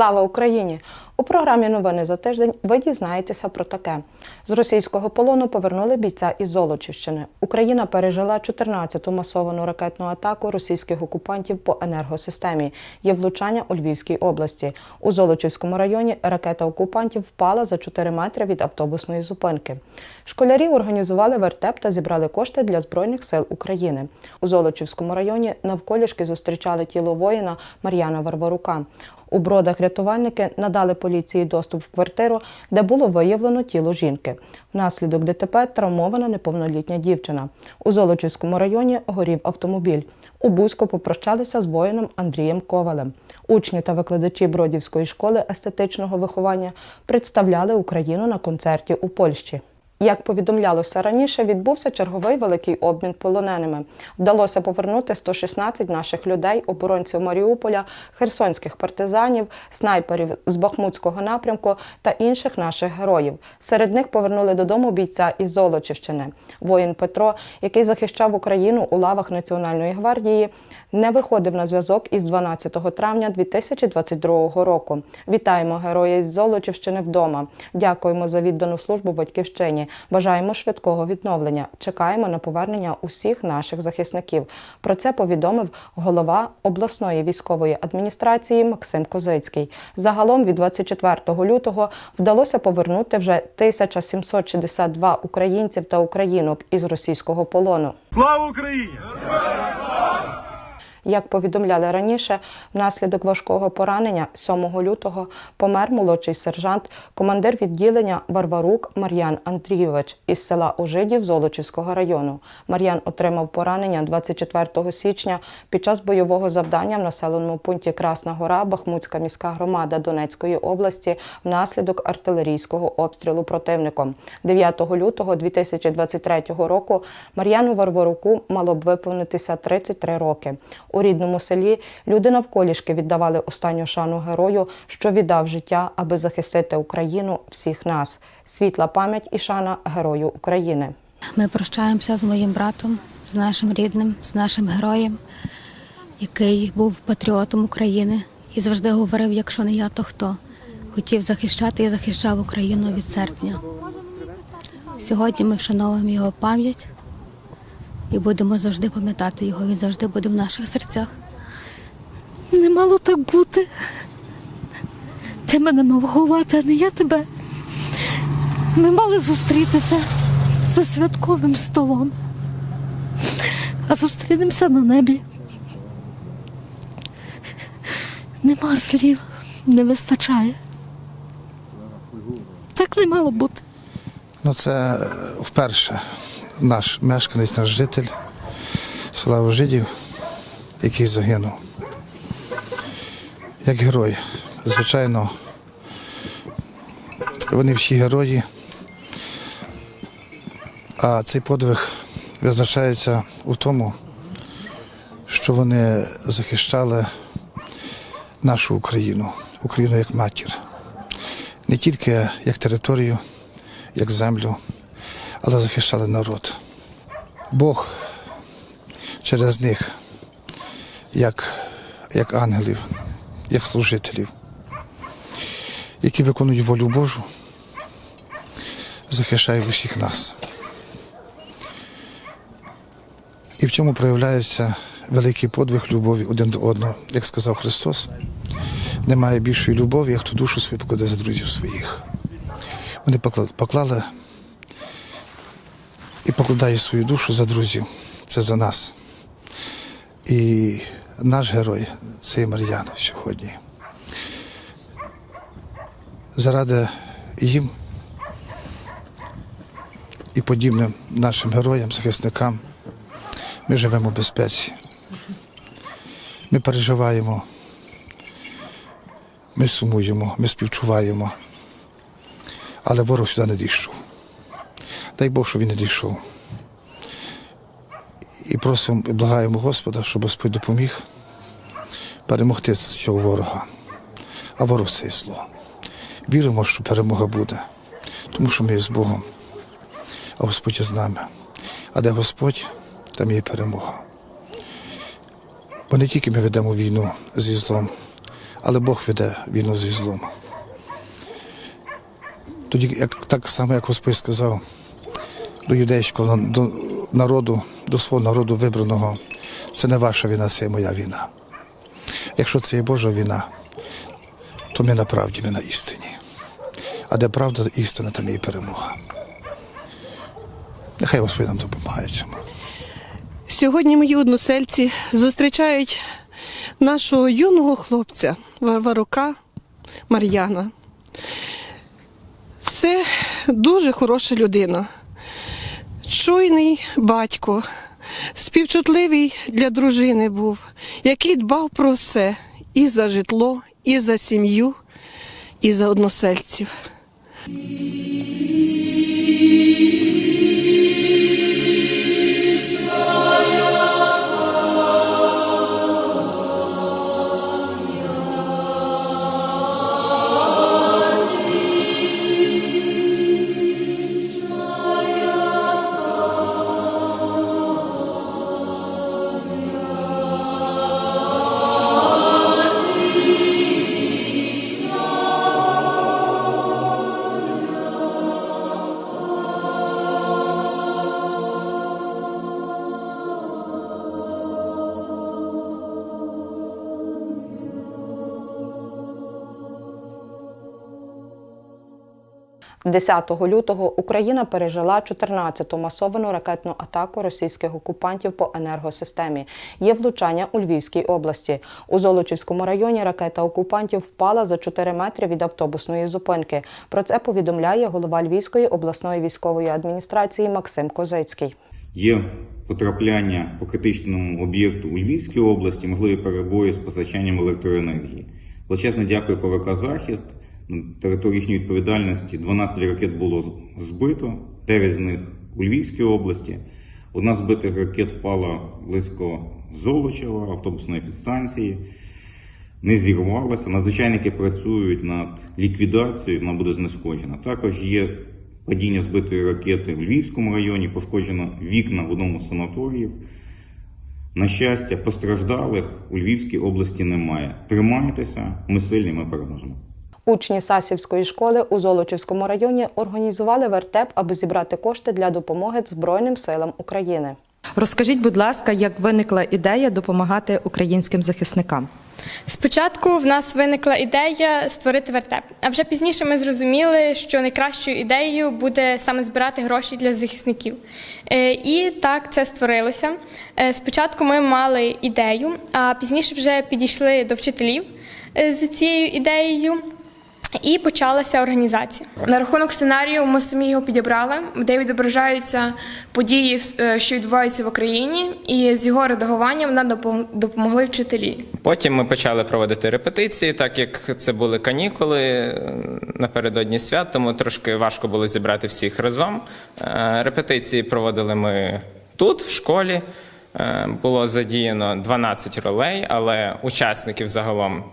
Слава Україні! У програмі Новини за тиждень ви дізнаєтеся про таке: з російського полону повернули бійця із Золочівщини. Україна пережила 14-ту масовану ракетну атаку російських окупантів по енергосистемі. Є влучання у Львівській області. У Золочівському районі ракета окупантів впала за 4 метри від автобусної зупинки. Школярі організували вертеп та зібрали кошти для Збройних сил України. У Золочівському районі навколішки зустрічали тіло воїна Мар'яна Варварука. У бродах рятувальники надали поліції доступ в квартиру, де було виявлено тіло жінки. Внаслідок ДТП травмована неповнолітня дівчина. У Золочівському районі горів автомобіль. У Бузьку попрощалися з воїном Андрієм Ковалем. Учні та викладачі Бродівської школи естетичного виховання представляли Україну на концерті у Польщі. Як повідомлялося раніше, відбувся черговий великий обмін полоненими. Вдалося повернути 116 наших людей, оборонців Маріуполя, херсонських партизанів, снайперів з Бахмутського напрямку та інших наших героїв. Серед них повернули додому бійця із Золочівщини. Воїн Петро, який захищав Україну у лавах Національної гвардії, не виходив на зв'язок із 12 травня 2022 року. Вітаємо героя із Золочівщини вдома. Дякуємо за віддану службу батьківщині. Бажаємо швидкого відновлення. Чекаємо на повернення усіх наших захисників. Про це повідомив голова обласної військової адміністрації Максим Козицький. Загалом від 24 лютого вдалося повернути вже 1762 українців та українок із російського полону. Слава Україні! Як повідомляли раніше, внаслідок важкого поранення 7 лютого помер молодший сержант, командир відділення Варварук Мар'ян Андрійович із села Ожидів Золочівського району. Мар'ян отримав поранення 24 січня під час бойового завдання в населеному пункті Красна Гора, Бахмутська міська громада Донецької області внаслідок артилерійського обстрілу противником. 9 лютого 2023 року Мар'яну Варваруку мало б виповнитися 33 роки. У рідному селі люди навколішки віддавали останню шану герою, що віддав життя, аби захистити Україну всіх нас. Світла пам'ять і шана герою України. Ми прощаємося з моїм братом, з нашим рідним, з нашим героєм, який був патріотом України і завжди говорив: якщо не я, то хто? Хотів захищати і захищав Україну від серпня. Сьогодні ми вшановуємо його пам'ять і будемо завжди пам'ятати його. Він завжди буде в наших серцях. Не мало так бути. Ти мене мав ховати, а не я тебе. Ми мали зустрітися за святковим столом, а зустрінемося на небі. Нема слів, не вистачає. Так не мало бути. Ну, це вперше наш мешканець, наш житель села Вожидів, який загинув. Як герой. Звичайно, вони всі герої, а цей подвиг визначається у тому, що вони захищали нашу Україну, Україну як матір. Не тільки як територію, як землю, але захищали народ. Бог через них, як, як ангелів, як служителів, які виконують волю Божу, захищає усіх нас. І в цьому проявляється великий подвиг любові один до одного. Як сказав Христос, немає більшої любові, як хто душу свою покладе за друзів своїх. Вони покла- поклали і покладає свою душу за друзів. Це за нас. І наш герой це Мар'ян сьогодні. Заради їм і подібним нашим героям, захисникам ми живемо в безпеці. Ми переживаємо, ми сумуємо, ми співчуваємо, але ворог сюди не дійшов. Дай Бог, що він не дійшов. І просимо і благаємо Господа, щоб Господь допоміг перемогти цього ворога. А ворог це є зло. Віримо, що перемога буде, тому що ми є з Богом, а Господь є з нами. А де Господь, там є перемога. Бо не тільки ми ведемо війну зі злом, але Бог веде війну зі злом. Тоді, як, так само, як Господь сказав до юдейського до народу, до свого народу вибраного, це не ваша війна, це моя війна. Якщо це є Божа війна, то ми на правді, ми на істині. А де правда, істина, там є і перемога. Нехай Господь нам допомагає цьому. Сьогодні мої односельці зустрічають нашого юного хлопця Варварука Мар'яна. Це дуже хороша людина, чуйний батько, співчутливий для дружини був, який дбав про все і за житло, і за сім'ю, і за односельців. – 10 лютого Україна пережила 14-ту масовану ракетну атаку російських окупантів по енергосистемі. Є влучання у Львівській області. У Золочівському районі ракета окупантів впала за 4 метри від автобусної зупинки. Про це повідомляє голова Львівської обласної військової адміністрації Максим Козицький. Є потрапляння по критичному об'єкту у Львівській області, можливі перебої з постачанням електроенергії. Величезне дякую ПВК Захист. На території їхньої відповідальності 12 ракет було збито, 9 з них у Львівській області. Одна збитих ракет впала близько Золочева, автобусної підстанції. Не зірвалася. Надзвичайники працюють над ліквідацією, вона буде знешкоджена. Також є падіння збитої ракети в Львівському районі, пошкоджено вікна в одному з санаторіїв. На щастя, постраждалих у Львівській області немає. Тримайтеся, ми сильні, ми переможемо. Учні Сасівської школи у Золочівському районі організували вертеп, аби зібрати кошти для допомоги Збройним силам України. Розкажіть, будь ласка, як виникла ідея допомагати українським захисникам? Спочатку в нас виникла ідея створити вертеп, а вже пізніше ми зрозуміли, що найкращою ідеєю буде саме збирати гроші для захисників. Е, І так це створилося. Е, Спочатку ми мали ідею, а пізніше вже підійшли до вчителів е, з цією ідеєю. І почалася організація. На рахунок сценарію ми самі його підібрали, де відображаються події, е, що відбуваються в Україні, і з його редагуванням нам допомогли вчителі. Потім ми почали проводити репетиції, так як це були канікули е, напередодні свят, тому трошки важко було зібрати всіх разом. Е, Репетиції проводили ми тут, в школі. Було задіяно 12 ролей, але учасників загалом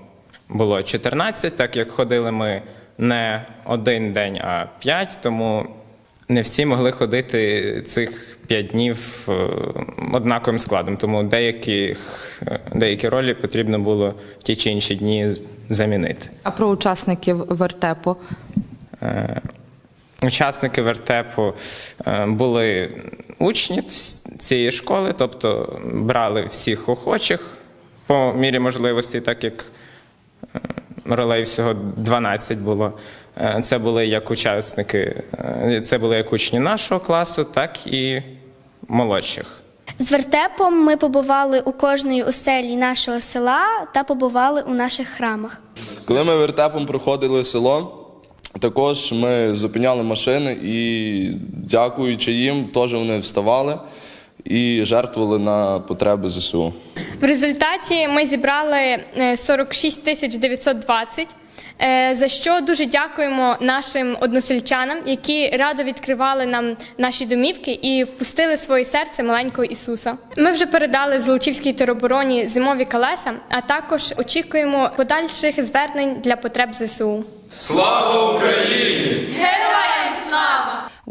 було 14, так як ходили ми не один день, а 5, тому не всі могли ходити цих 5 днів е, однаковим складом, тому деяких, е, деякі ролі потрібно було в ті чи інші дні замінити. А про учасників вертепу? Е, Учасники вертепу були учні цієї школи, тобто брали всіх охочих по мірі можливості, так як ролей всього 12 було. Е, Це були як учасники, е, це були як учні нашого класу, так і молодших. З вертепом ми побували у кожної оселі нашого села та побували у наших храмах. Коли ми вертепом проходили село, також ми зупиняли машини і, дякуючи їм, теж вони вставали і жертвували на потреби ЗСУ. В результаті ми зібрали е, 46 тисяч 920, е, за що дуже дякуємо нашим односельчанам, які радо відкривали нам наші домівки і впустили своє серце маленького Ісуса. Ми вже передали Золочівській теробороні зимові колеса, а також очікуємо подальших звернень для потреб ЗСУ.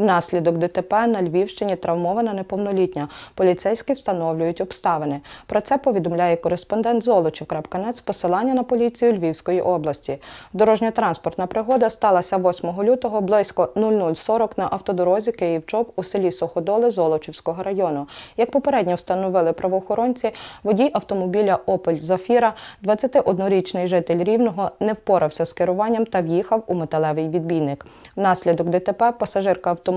Внаслідок ДТП на Львівщині травмована неповнолітня. Поліцейські встановлюють обставини. Про це повідомляє кореспондент Золочів.нет з посилання на поліцію Львівської області. Дорожньо-транспортна пригода сталася 8 лютого близько 00.40 на автодорозі Київ-Чоп у селі Суходоли Золочівського району. Як попередньо встановили правоохоронці, водій автомобіля Опель Зафіра, 21-річний житель Рівного, не впорався з керуванням та в'їхав у металевий відбійник. Внаслідок ДТП пасажирка автомобіля,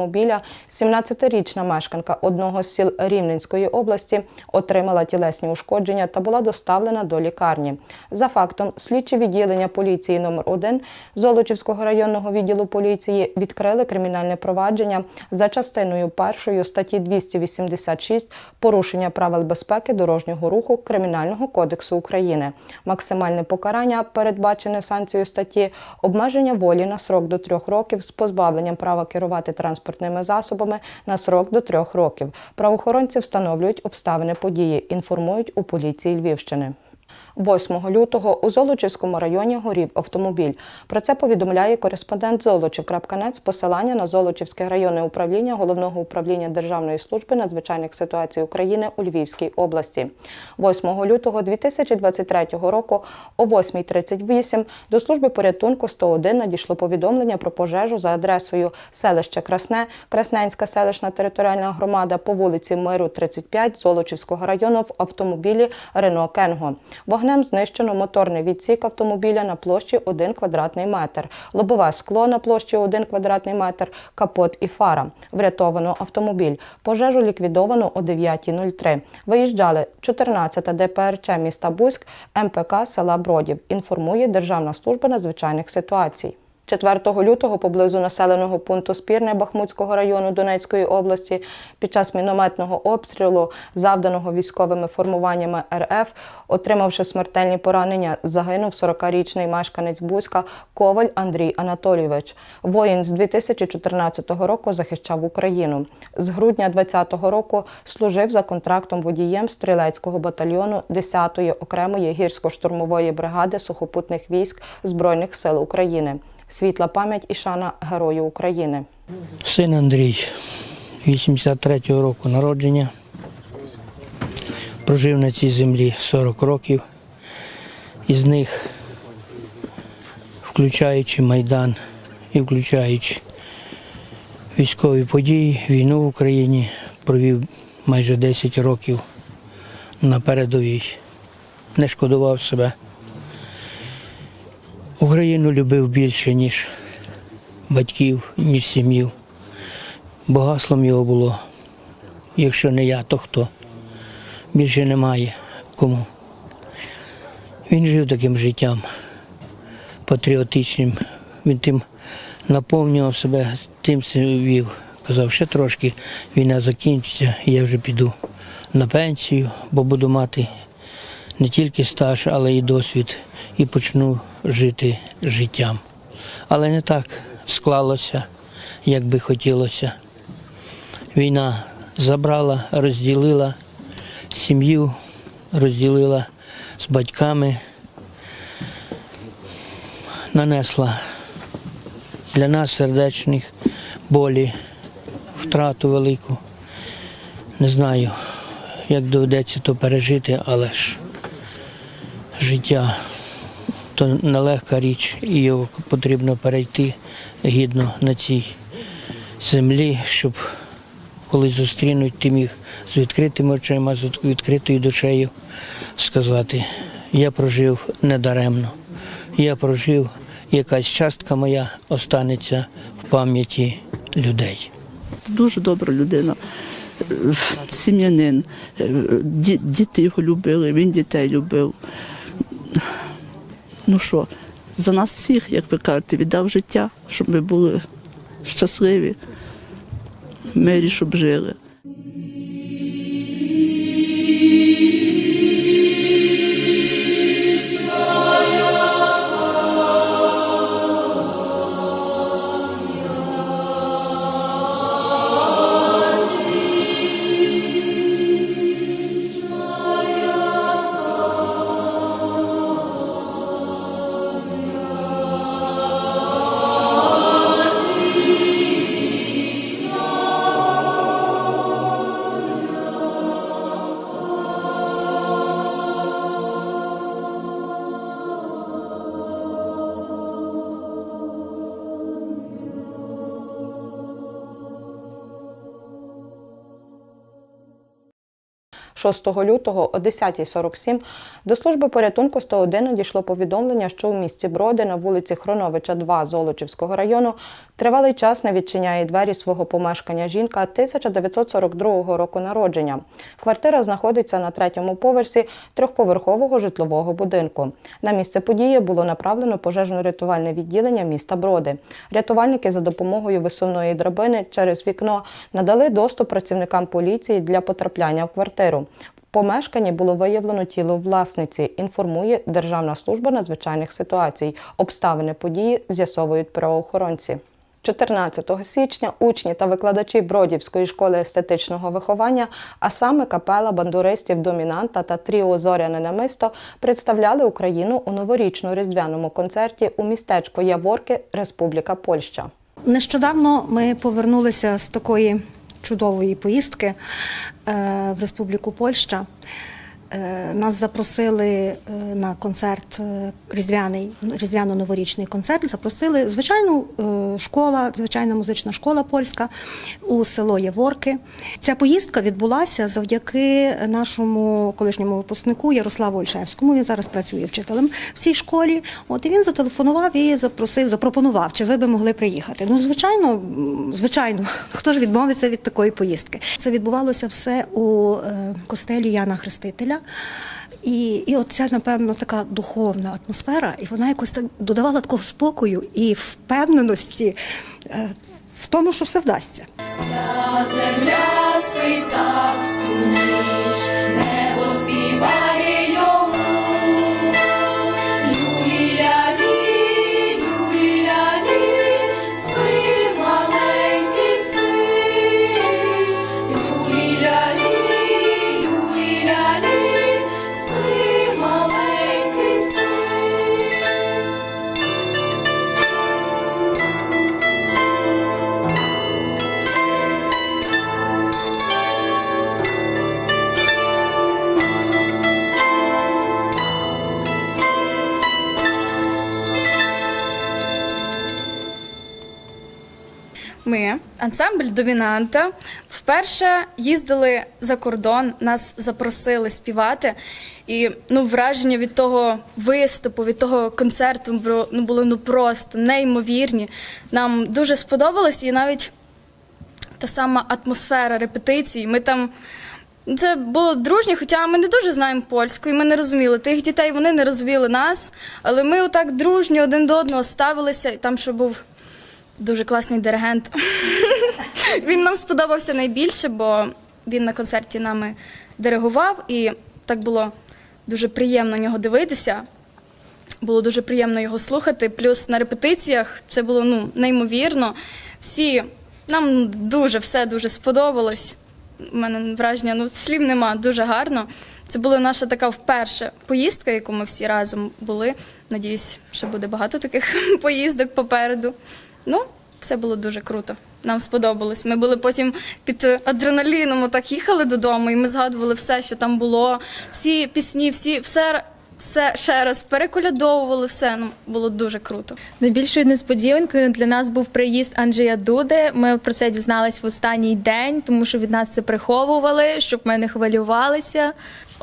17-річна мешканка одного з сіл Рівненської області, отримала тілесні ушкодження та була доставлена до лікарні. За фактом, слідчі відділення поліції номер 1 Золочівського районного відділу поліції відкрили кримінальне провадження за частиною першої статті 286 порушення правил безпеки дорожнього руху Кримінального кодексу України. Максимальне покарання, передбачене санкцією статті, обмеження волі на срок до трьох років з позбавленням права керувати транспортними засобами на срок до трьох років. Правоохоронці встановлюють обставини події, інформують у поліції Львівщини. 8 лютого у Золочівському районі горів автомобіль. Про це повідомляє кореспондент Золочів.нет з посилання на Золочівське районне управління Головного управління Державної служби надзвичайних ситуацій України у Львівській області. 8 лютого 2023 року о 8.38 до служби порятунку 101 надійшло повідомлення про пожежу за адресою селище Красне, Красненська селищна територіальна громада по вулиці Миру, 35 Золочівського району в автомобілі Рено Кенго. Вогнем знищено моторний відсік автомобіля на площі 1 квадратний метр, лобове скло на площі 1 квадратний метр, капот і фара. Врятовано автомобіль. Пожежу ліквідовано о 9.03. Виїжджали 14 ДПРЧ міста Бузьк, МПК села Бродів. Інформує Державна служба надзвичайних ситуацій. 4 лютого поблизу населеного пункту Спірне Бахмутського району Донецької області під час мінометного обстрілу, завданого військовими формуваннями РФ, отримавши смертельні поранення, загинув 40-річний мешканець Бузька Коваль Андрій Анатолійович. Воїн з 2014 року захищав Україну. З грудня 2020 року служив за контрактом водієм стрілецького батальйону 10-ї окремої гірсько-штурмової бригади сухопутних військ Збройних сил України. Світла пам'ять і шана Герою України. Син Андрій, 83-го року народження. Прожив на цій землі 40 років. Із них, включаючи Майдан і включаючи військові події, війну в Україні, провів майже 10 років на передовій. Не шкодував себе. Україну любив більше, ніж батьків, ніж сім'ю. Бо його було, якщо не я, то хто? Більше немає кому. Він жив таким життям патріотичним. Він тим наповнював себе, тим вів. Казав, ще трошки війна закінчиться, і я вже піду на пенсію, бо буду мати не тільки стаж, але й досвід, і почну жити життям. Але не так склалося, як би хотілося. Війна забрала, розділила сім'ю, розділила з батьками, нанесла для нас сердечних болі, втрату велику. Не знаю, як доведеться то пережити, але ж життя то нелегка річ, і його потрібно перейти гідно на цій землі, щоб коли зустрінуть, ти міг з відкритими очима, з відкритою душею сказати, я прожив недаремно, я прожив, якась частка моя останеться в пам'яті людей. Дуже добра людина, сім'янин. Діти його любили, він дітей любив. Ну що, за нас всіх, як ви кажете, віддав життя, щоб ми були щасливі, в мирі, щоб жили. 6 лютого о 10.47 до служби порятунку 101 надійшло повідомлення, що у місті Броди на вулиці Хроновича, 2 Золочівського району тривалий час не відчиняє двері свого помешкання жінка 1942 року народження. Квартира знаходиться на третьому поверсі трьохповерхового житлового будинку. На місце події було направлено пожежно-рятувальне відділення міста Броди. Рятувальники за допомогою висувної драбини через вікно надали доступ працівникам поліції для потрапляння в квартиру. Помешканні було виявлено тіло власниці. Інформує Державна служба надзвичайних ситуацій. Обставини події з'ясовують правоохоронці. 14 січня учні та викладачі Бродівської школи естетичного виховання, а саме капела бандуристів Домінанта та Тріо Зоряне намисто представляли Україну у новорічно-різдвяному концерті у містечку Яворки, Республіка Польща. Нещодавно ми повернулися з такої чудової поїздки е, в Республіку Польща. Е, Нас запросили е, на концерт е, різдвяний, різдвяно-новорічний концерт. Запросили звичайну школа, звичайна музична школа польська у село Яворки. Ця поїздка відбулася завдяки нашому колишньому випускнику Ярославу Ольшевському. Він зараз працює вчителем в цій школі. От і він зателефонував і запросив, запропонував, чи ви би могли приїхати. Ну, звичайно, звичайно, хто ж відмовиться від такої поїздки? Це відбувалося все у костелі Яна Хрестителя. І, і от ця, напевно, така духовна атмосфера, і вона якось так додавала такого спокою і впевненості е, в тому, що все вдасться. Земля спить так цю ніч, небо співає Ми, ансамбль Домінанта, вперше їздили за кордон, нас запросили співати. І ну, враження від того виступу, від того концерту ну, були ну, просто неймовірні. Нам дуже сподобалось, і навіть та сама атмосфера репетицій. Ми там. Це було дружнє, хоча ми не дуже знаємо польську, і ми не розуміли тих дітей, вони не розуміли нас. Але ми отак дружньо один до одного ставилися, і там ще був дуже класний диригент. Він нам сподобався найбільше, бо він на концерті нами диригував, і так було дуже приємно на нього дивитися. Було дуже приємно його слухати. Плюс на репетиціях це було ну, неймовірно. Всі нам дуже все дуже сподобалось. У мене враження, ну слів нема, дуже гарно. Це була наша така вперше поїздка, яку ми всі разом були. Надіюсь, ще буде багато таких поїздок попереду. Ну, все було дуже круто. Нам сподобалось. Ми були потім під адреналіном, так їхали додому, і ми згадували все, що там було, всі пісні, всі, все, все ще раз переколядовували, все ну, було дуже круто. Найбільшою несподіванкою для нас був приїзд Анджея Дуди. Ми про це дізнались в останній день, тому що від нас це приховували, щоб ми не хвилювалися.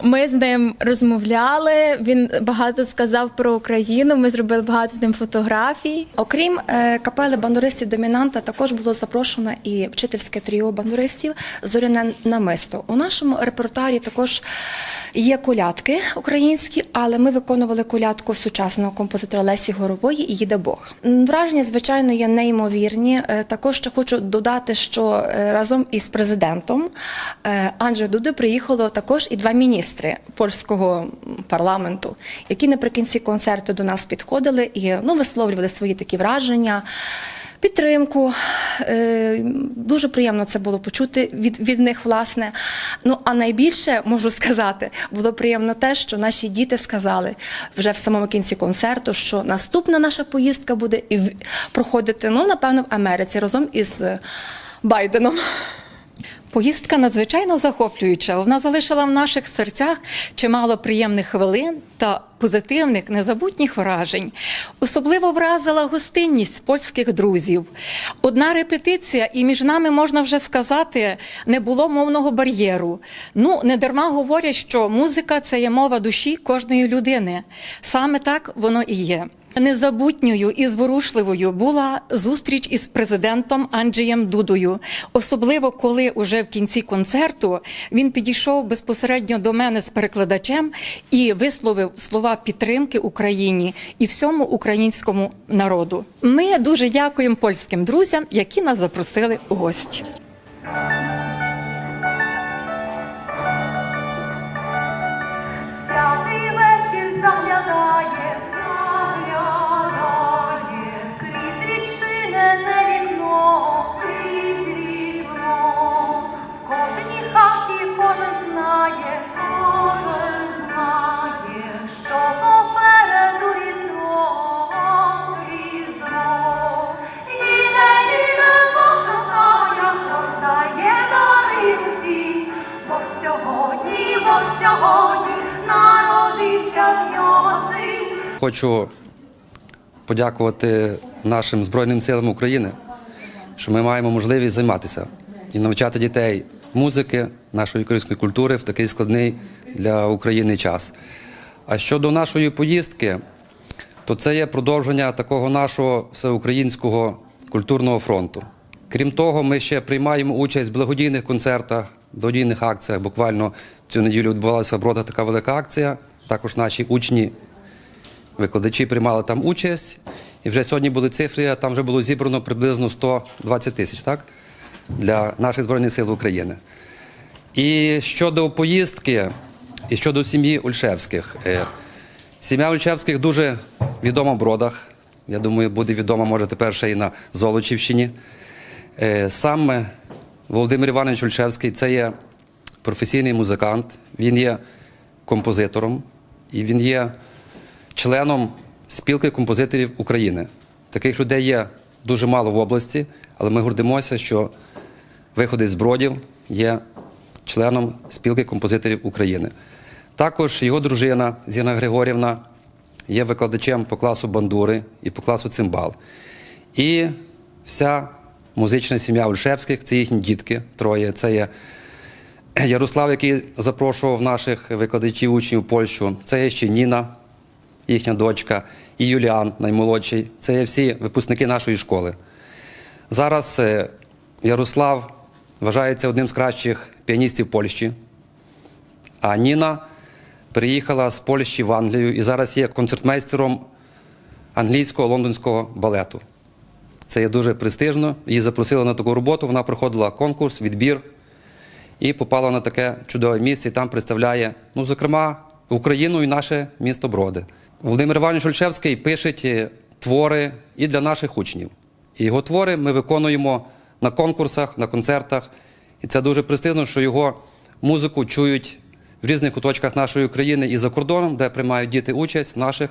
Ми з ним розмовляли. Він багато сказав про Україну. Ми зробили багато з ним фотографій. Окрім е, капели бандуристів домінанта, також було запрошено і вчительське тріо бандуристів Зоряне намисто. У нашому репертуарі також є колядки українські, але ми виконували колядку сучасного композитора Лесі Горової і їде Бог. Враження, звичайно, є неймовірні. Е, Також ще хочу додати, що е, разом із президентом Анджею Дуди приїхало також і два міністри польського парламенту, які наприкінці концерту до нас підходили і ну, висловлювали свої такі враження. Підтримку Е, дуже приємно це було почути від, від них, власне. Ну а найбільше можу сказати, було приємно те, що наші діти сказали вже в самому кінці концерту, що наступна наша поїздка буде проходити ну напевно в Америці разом із Байденом. Поїздка надзвичайно захоплююча. Вона залишила в наших серцях чимало приємних хвилин та позитивних незабутніх вражень. Особливо вразила гостинність польських друзів. Одна репетиція, і між нами можна вже сказати, не було мовного бар'єру. Ну, не дарма говорять, що музика це є мова душі кожної людини. Саме так воно і є. Незабутньою і зворушливою була зустріч із президентом Анджієм Дудою, особливо коли уже в кінці концерту він підійшов безпосередньо до мене з перекладачем і висловив слова підтримки Україні і всьому українському народу. Ми дуже дякуємо польським друзям, які нас запросили у гості. Хочу подякувати нашим Збройним силам України, що ми маємо можливість займатися і навчати дітей музики, нашої української культури в такий складний для України час. А щодо нашої поїздки, то це є продовження такого нашого всеукраїнського культурного фронту. Крім того, ми ще приймаємо участь в благодійних концертах, благодійних акціях. Буквально цю неділю відбувалася в така велика акція. Також наші учні Викладачі приймали там участь, і вже сьогодні були цифри, там вже було зібрано приблизно 120 тисяч так? для наших Збройних сил України. І щодо поїздки, і щодо сім'ї Ульшевських. Е, Сім'я Ульшевських дуже відома в Бродах. Я думаю, буде відома, може, тепер ще й на Золочівщині. Е, Сам е, Володимир Іванович Ульшевський це є професійний музикант, він є композитором і він є членом спілки композиторів України. Таких людей є дуже мало в області, але ми гордимося, що виходить з бродів є членом спілки композиторів України. Також його дружина Зіна Григорівна є викладачем по класу бандури і по класу цимбал. І вся музична сім'я Ольшевських це їхні дітки, троє. Це є Ярослав, який запрошував наших викладачів учнів в Польщу. Це є ще Ніна, їхня дочка, і Юліан, наймолодший. Це є всі випускники нашої школи. Зараз е, Ярослав вважається одним з кращих піаністів Польщі, а Ніна переїхала з Польщі в Англію і зараз є концертмейстером англійського лондонського балету. Це є дуже престижно. Її запросили на таку роботу. Вона проходила конкурс, відбір і попала на таке чудове місце. І там представляє, ну, зокрема, Україну і наше місто Броди. Володимир Іванович Ольшевський пише е, твори і для наших учнів. І його твори ми виконуємо на конкурсах, на концертах. І це дуже престижно, що його музику чують в різних куточках нашої країни і за кордоном, де приймають діти участь наших